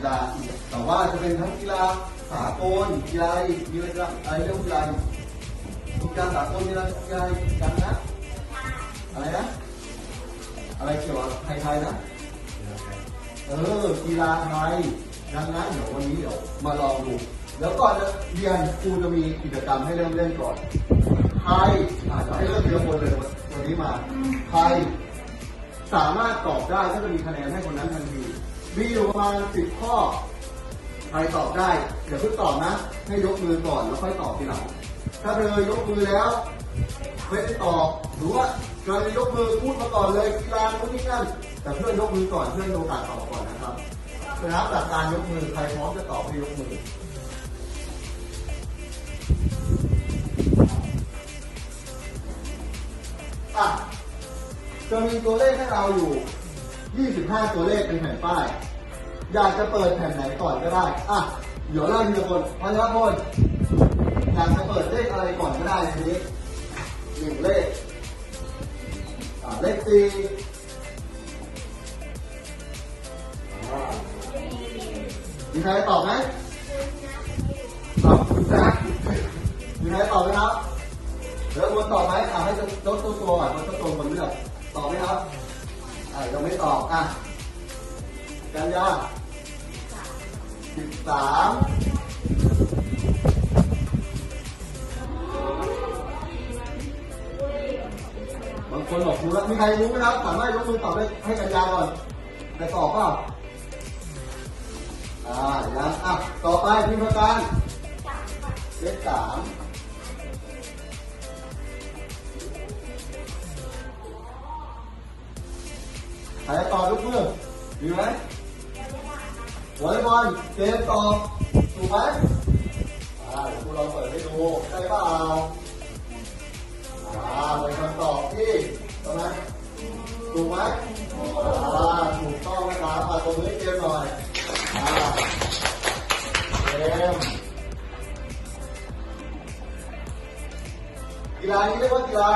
กีฬาแต่ว่าจะเป็นทั้งกีฬาสากลกีฬาอีกกีฬาอะไรเรื่องกีฬาอีกกีฬาสากลกีฬากีฬาอีกกันนะอะไรนะอะไรเกี่ยวกับไทยๆนะเออกีฬาไทยดังนั้นเดี๋ยววันนี้เดี๋ยวมาลองดูแล้วก่อนจะเรียนครูจะมีกิจกรรมให้เริ่มเล่นก่อนใครอาจจะให้เริ่มทีละคนเลยวันนี้มาใครสามารถตอบได้ก็จะมีคะแนนให้คนนั้นทันที มีอยู่ประมาณสิบข้อ ใครตอบได้ เดี๋ยวเพิ่งตอบนะ ให้ยกมือก่อนแล้วค่อยตอบทีหลัง ถ้าเธอยกมือแล้ว ไม่ได้ตอบหรือว่าการยกมือพูดมาก่อนเลยกีฬาโน้นนี่นั่น แต่เพื่อนยกมือก่อนเพื่อนโอกาสตอบก่อนนะครับนะครับจากการยกมือใครพร้อมจะตอบให้ยกมืออะจะมีตัวเลขให้เราอยู่ 25 ตัวเลขเป็นแผ่นป้าย อยากจะเปิดแผ่นไหนก่อนก็ได้ อะ เดี๋ยวเล่าทีละคนพันละคนอยากจะเปิดเลขอะไรก่อนก็ได้ทีนี้หนึ่งเลขอ่าเลขสี่มีใครตอบไหมตอบคุณจ๊คมีใครตอบไหมครับเดี๋ยวคนตอบไหมอ่าให้ยกตัวตัวก่อนมันตัวตัวคนเลือกตอบไหมครับ อ่ายังไม่ตอบอะกันยาสิบสามบางคนบอกรู้แล้วมีใครรู้ไหมครับสามารถยกมือตอบได้ให้กันยาก่อนแต่ตอบเปล่าอ่ายังอะต่อไปพิมพ์กันเลขสาม ใครจะตอยกมือมีไหมวอลเลย์บอลเกมต่อถูกไหมอ่าเดี๋ยวครูลองเปิดให้ดูใช่เปล่าอ่าเป็นคำตอบที่ตรงไหมถูกไหมอ่าถูกต้องนะครับมาตรงนี้เกมหน่อยอ่าเกมกีฬานี้เรียกว่ากีฬา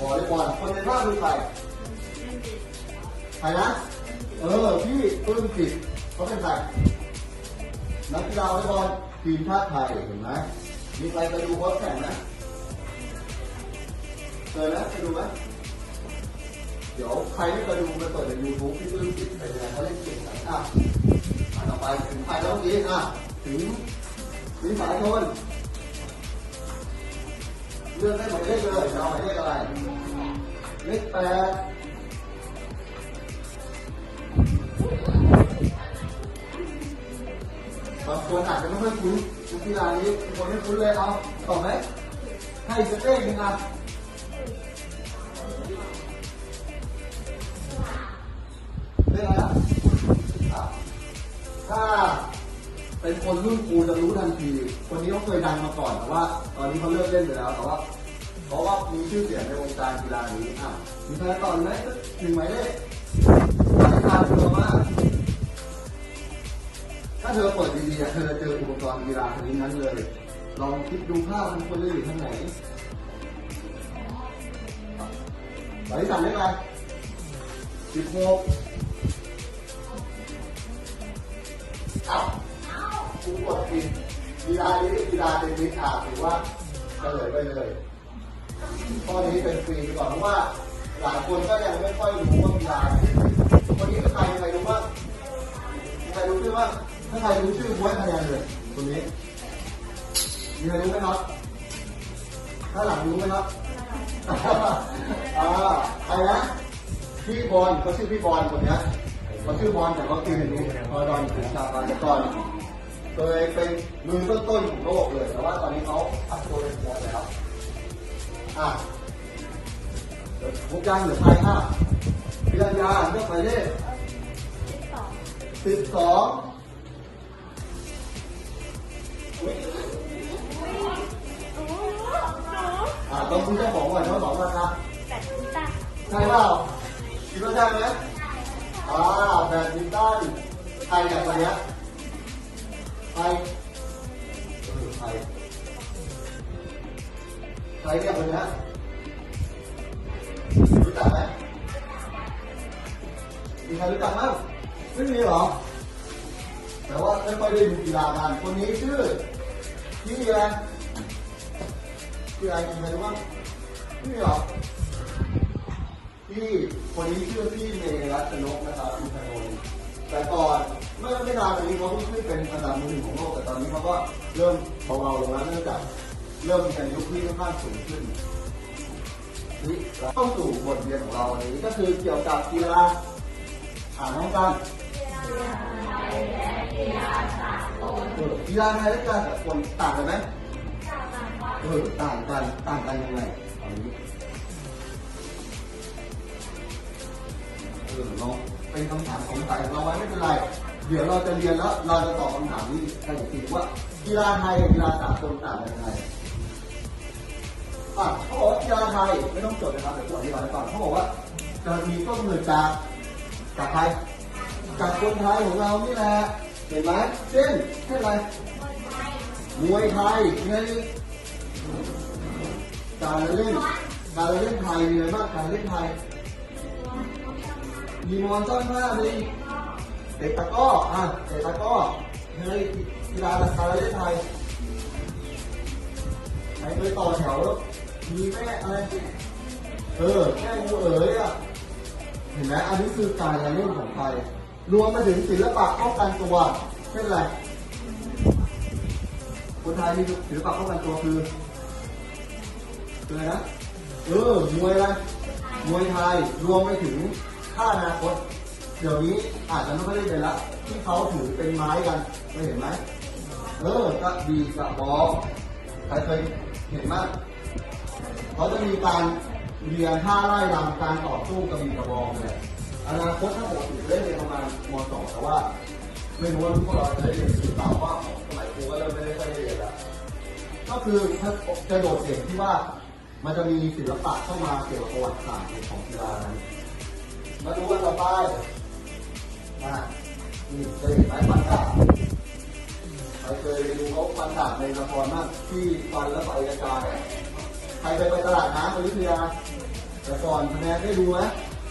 วอลเลย์บอลคนในภาพคือใคร ใครนะ เออ พี่ปื้มจิตเขาเป็นใครนักกีฬาวอลเลย์บอลทีมชาติไทยเห็นไหมมีใครไปดูเขาแข่งนะเคยนะไปดูไหมเดี๋ยวใครไม่เคยดูไปเปิดในยูทูบพี่ปื้มจิตไปยังไงเขาเล่นเก่งไหนอะอะต่อไปถึงใครแล้วนี้อะถึงถึงสายชนเลือกได้หมายเลขเลยจะเอาหมายเลขอะไรเลขแปด บางคนอาจจะไม่ค่อยคุ้นนักกีฬานี้คนไม่คุ้นเลยเอาต่อไหมให้อีกสักเลขหนึ่งอะเลขอะไรอะถ้าเป็นคนรุ่นครูจะรู้ทันที คนนี้เขาเคยดังมาก่อนแต่ว่า ตอนนี้เขาเลิกเล่นไปแล้วแต่ว่าเพราะว่ามีชื่อเสียงในวงการกีฬานี้อะมีใครตอบไหมหนึ่งหมเลขหมายเลขตามตัวมากถ้าเธอเปิด อเจะเจออุปกรณ์กีฬาชนิดนั้นเลย ลองคิดดูภาพมันควรจะอยู่ทางไหนหมายเลขสามเลขอะไรสิบหกอ้าวกูกดผิดกีฬานี้กีฬาเทนนิสอะถือว่าเฉลยไปเลยข้อนี้เป็นฟรีก่อนเพราะว่า หลายคนก็ยังไม่ค่อยรู้ว่ากีฬาวันนี้ใครใครรู้บ้างใครรู้ชื่อบ้าง ถ้าใครรู้ชื่อบ้วยคะแนนเลยคนนี้มีใครรู้ไหมครับถ้าหลังรู้ไหมครับอ่าใครนะพี่บอลเขาชื่อพี่บอลคนนี้เขาชื่อบอลแต่เขาคือเห็นนี้พอดอนถึงชาบานก่อนเคยเป็นมือต้นๆของโลกเลยแต่ว่าตอนนี้เขาพักตัวเป็นโค้ชแล้วอะเดี๋ยวพวกยังหลือใครอะพิรัญญาเลือกหมายเลขสิบสอง อ่าต้องคุณเจ้าของก่อนเจ้าของก่อนนะใช่เปล่าคิดว่าใช่ไหมอ่าแบดมินตันใครเนี่ยคนเนี้ยใครเออใครใครเนี่ยคนเนี้ยรู้จักไหมมีใครรู้จักมั้งไม่มีเหรอ แต่ว่าไม่ค่อยได้ดูกีฬากันคนนี้ชื่อพี่อะไร พี่อะไรมีใครรู้บ้างพี่เหรอพี่คนนี้ชื่อพี่เมรัตนกนะครับอินทนนท์แต่ก่อนเมื่อไม่นานมานี้เขาเพิ่งขึ้นเป็นอันดับมือหนึ่งของโลกแต่ตอนนี้เขาก็เริ่มเบาๆลงแล้วเนื่องจากเริ่มมีการยกที่ค่อนข้างสูงขึ้นนี่เราเข้าสู่บทเรียนของเราวันนี้ก็คือเกี่ยวกับกีฬาอ่านน้องกันเออกีฬาไทยและกีฬาสากลต่างกันไหม เออต่างกันต่างกันยังไงเอานี้เออลองเป็นคำถามสงสัยเราไว้ไม่เป็นไร เดี๋ยวเราจะเรียนแล้วเราจะตอบคำถามนี้กันอีกทีว่ากีฬาไทยกับกีฬาสากลต่างกันยังไงอะเขาบอกว่ากีฬาไทยไม่ต้องจดนะครับเดี๋ยวผมอธิบายให้ฟังเขาบอกว่าจะมีต้นเนิดจากจากใครจากคนไทยของเรานี่แหละเห็นไหมเช่นเช่นอะไรมวยไทยไง การเล่น การเล่นไทยมีอะไรบ้างการเล่นไทย มีมอนต้อนผ้ามีเตะตะก้ออะเตะตะก้อในกีฬาการเล่นไทยไปต่อแถวมีแม่อะไร เออแม่งูเอ๋ยอะ เห็นไหมอันนี้คือการเล่นของไทย รวมไปถึงศิลปะป้องกันตัวเช่นไรคนไทยมีศิลปะป้องกันตัวคือ ออะไรนะ เออ มวยอะมวยไทยรวมไปถึงท่าอนาคต เดี๋ยวนี้อาจจะไม่ค่อยได้เป็นละที่เขาถือเป็นไม้กันเคยเห็นไหมเออ กระบี่กระบอกใครเคยเห็นมากเขาจะมีการเรียนท่าไล่รำการต่อสู้กระบี่กระบองเนี่ยอนาคตถ้าปกติเล่นในประมาณม .2 แต่ว่าไม่รู้ว่าพวกเราจะได้เรียนหรือเปล่าว่าสมัยครูก็เริ่มไม่ได้ค่อยได้เรียนแล้วก็คือถ้าจะโดดเด่นที่ว่า มันจะมีศิลปะเข้ามาเกี่ยวกับประวัติศาสตร์ของกีฬานั้นมาดูกันต่อไปนะนี่เคยเห็นไหมปันดาบเรเคยดูเขาฟันดาบในละครมากที่ฟันแล้วไปกระจายใครเคยไปตลาดน้ำอยุธยาแต่ก่อนคะแนนได้ดูไหม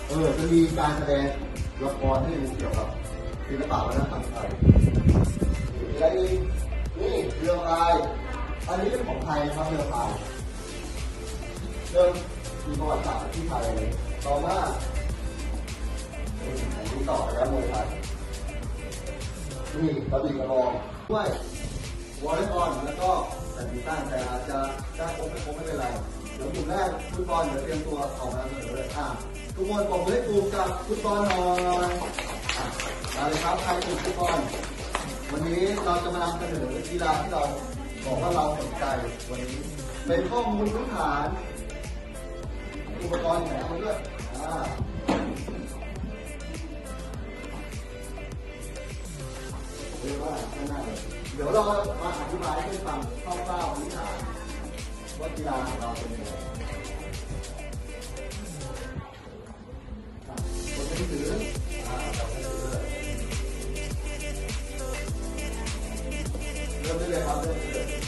เออจะมีการแสดงละครให้ดูเกี่ยวกับศิลปะวัฒนธรรมไทยและอีกนี่เรื่อพาย อันนี้เป็นของไทยครับเรือพาย เริ่มมีประวัติศาสตร์ที่ไทยเลยต่อมาอันนี้ต่อแล้วมวยไทยนี่กระบี่กระบองด้วยวอลเลย์บอลแล้วก็แบดมินตันแต่อาจจะได้ครบไม่ครบไม่เป็นไรเดี๋ยวกลุ่มแรกฟุตบอลเดี๋ยวเตรียมตัวออกมาเสนอเลยอะทุกคนบอกเลยกลุ่มกับฟุตบอลหน่อยมาเลยครับใครกลุ่มฟุตบอลวันนี้เราจะมานำเสนอกีฬาที่เราบอกว่าเราสนใจวันนี้เป็นข้อมูลพื้นฐาน อุปกรณ์แหนมอ่าเรียกว่านเดี๋ยวเรามาอธิบายให้ฟังคร่าวๆพื้นฐานว่ากีฬาของเราเป็นยังไงคนพื้อ่เเริ่มได้เลยครับเริ่มได้เลย